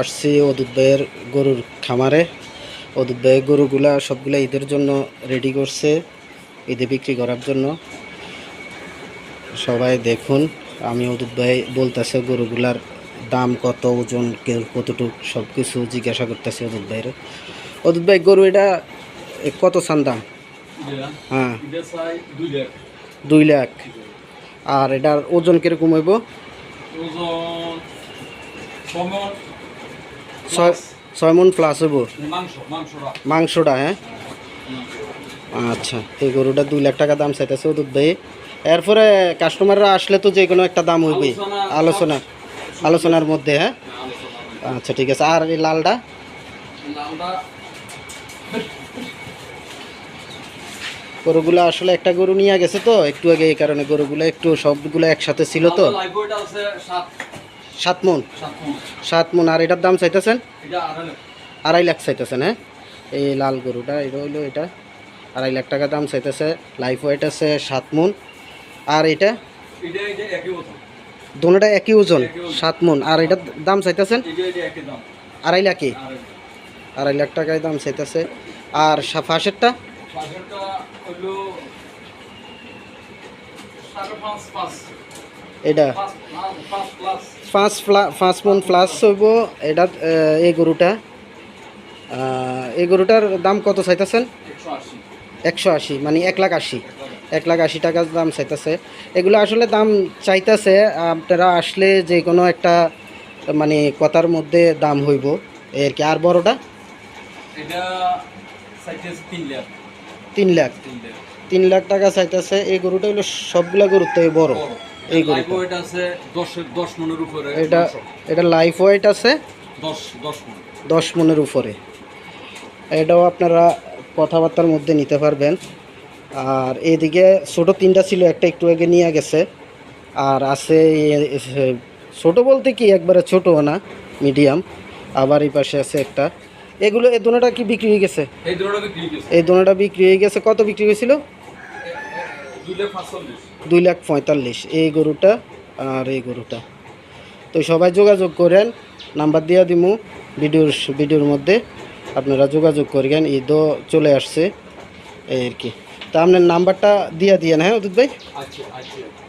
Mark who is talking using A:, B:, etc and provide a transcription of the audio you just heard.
A: আসছি অদূত ভাইয়ের গরুর খামারে। অদূত ভাইয়ের গরুগুলা সবগুলা ঈদের জন্য রেডি করছে ঈদে বিক্রি করার জন্য। সবাই দেখুন আমি অদূত ভাই বলতেছে গরুগুলার দাম কত ওজন কতটুক সব কিছু জিজ্ঞাসা করতেছি অদূত ভাইয়ের অদূত ভাই গরু এটা কত সান দাম? হ্যাঁ।
B: দুই লাখ।
A: আর এটার ওজন কীরকম হইব?
B: ওজন
A: ছয় ছয় মন প্লাস
B: মাংস মাংসটা।
A: হ্যাঁ? আচ্ছা এই গরুটা দুই লাখ টাকা দাম চাইতেছে দুধ ভাই। এরপরে কাস্টমাররা আসলে তো যে কোনো একটা দাম হইবে।
B: আলোচনা-
A: আলোচনা আলোচনার মধ্যে হ্যাঁ? আচ্ছা ঠিক আছে। আর এই লালটা? গরুগুলো আসলে একটা গরু নিয়ে গেছে তো। একটু আগে এই কারণে গরুগুলো একটু সবগুলো একসাথে ছিল তো।
B: সাত
A: মন
B: সাত।
A: মন আর এটার দাম চাইতেছেন?
B: আড়াই লাখ।
A: চাইতেছেন হ্যাঁ? এই লাল গরুটা এটা হইল এটা। আড়াই লাখ টাকা দাম চাইতেছে লাইফ ওয়েট আছে সাত মন আর এটা? দোনোটা একই ওজন। সাত মন আর এটার দাম চাইতেছেন? আড়াই লাখে।
B: আড়াই
A: লাখ টাকায় দাম চাইতেছে। আর ফাঁসেরটা?
B: সাড়ে পাঁচ পাঁচ।
A: এটা?
B: পাঁচ পাঁচ
A: মন প্লাস হইব এটা এই গরুটা। এই গরুটার দাম কত চাইতেছেন?
B: একশো আশি
A: মানে এক লাখ আশি। এক লাখ আশি টাকার দাম চাইতেছে। এগুলো আসলে দাম চাইতেছে আপনারা আসলে যে কোনো একটা মানে কথার মধ্যে দাম হইব। এর কি। আর বড়টা?
B: তিন লাখ।
A: তিন লাখ।
B: তিন লাখ।
A: তিন লাখ টাকা চাইতেছে। এই গরুটা হলো সবগুলা গরুর থেকে বড়। এই
B: এই
A: গরুটা।
B: ওয়েট আছে দশের দশ মনের উপরে
A: এটা এটা লাইফ ওয়েট আছে?
B: মন।
A: মনের উপরে। এটাও আপনারা কথাবার্তার মধ্যে নিতে পারবেন। আর এদিকে ছোট তিনটা ছিল একটা একটু আগে নিয়ে গেছে। আর আছে ছোট বলতে কি একবারে ছোট না মিডিয়াম আবার এই পাশে আছে একটা। এগুলো এই দোনোটা কি বিক্রি হয়ে গেছে?
B: এই
A: দোনোটা বিক্রি হয়ে গেছে। কত বিক্রি হয়েছিল?
B: দুই লাখ
A: পঁয়তাল্লিশ। এই গরুটা আর এই গরুটা। তো সবাই যোগাযোগ করেন নাম্বার দিয়া দিমু ভিডিওর ভিডিওর মধ্যে। আপনারা যোগাযোগ করেন ঈদও চলে আসছে। এই আর কি। তা আপনার নাম্বারটা দিয়া দিয়েন হ্যাঁ অদিত ভাই?
B: আচ্ছা আচ্ছা।